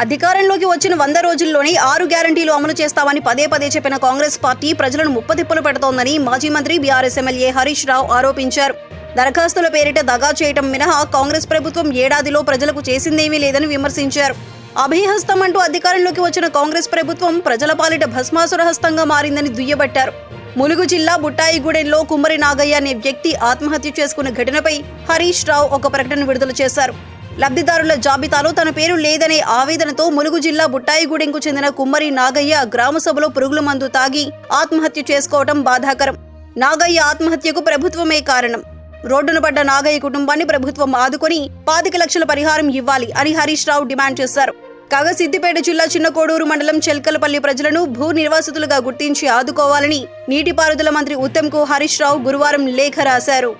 అధికారంలోకి వచ్చిన వంద రోజుల్లోనే ఆరు గ్యారంటీలు అమలు చేస్తామని పదే పదే చెప్పిన కాంగ్రెస్ పార్టీ ప్రజలను ముప్పతిప్పలు పెడుతోందని మాజీ మంత్రి బీఆర్ఎస్ ఎమ్మెల్యే హరీష్ రావు ఆరోపించారు. దరఖాస్తుల పేరిట దగా చేయటం మినహా కాంగ్రెస్ ప్రభుత్వం ఏడాదిలో ప్రజలకు చేసిందేమీ లేదని విమర్శించారు. అభయహస్తం అంటూ అధికారంలోకి వచ్చిన కాంగ్రెస్ ప్రభుత్వం ప్రజల పాలిట భస్మాసుర హస్తంగా మారిందని దుయ్యబట్టారు. ములుగు జిల్లా బుట్టాయిగూడెంలో కుమ్మరి నాగయ్య అనే వ్యక్తి ఆత్మహత్య చేసుకున్న ఘటనపై హరీష్ రావు ఒక ప్రకటన విడుదల చేశారు. లబ్ధిదారుల జాబితాలో తన పేరు లేదనే ఆవేదనతో ములుగు జిల్లా బుట్టాయిగూడెంకు చెందిన కుమ్మరి నాగయ్య గ్రామ సభలో పురుగుల మందు తాగి ఆత్మహత్య చేసుకోవటం బాధాకరం. నాగయ్య ఆత్మహత్యకు ప్రభుత్వమే కారణం. రోడ్డున పడ్డ నాగయ్య కుటుంబాన్ని ప్రభుత్వం ఆదుకొని పాతిక లక్షల పరిహారం ఇవ్వాలి అని హరీష్ రావు డిమాండ్ చేశారు. కాగా సిద్దిపేట జిల్లా చిన్నకోడూరు మండలం చెల్కలపల్లి ప్రజలను భూ నిర్వాసితులుగా గుర్తించి ఆదుకోవాలని నీటిపారుదల మంత్రి ఉత్తమ్కు హరీష్ రావు గురువారం లేఖ రాశారు.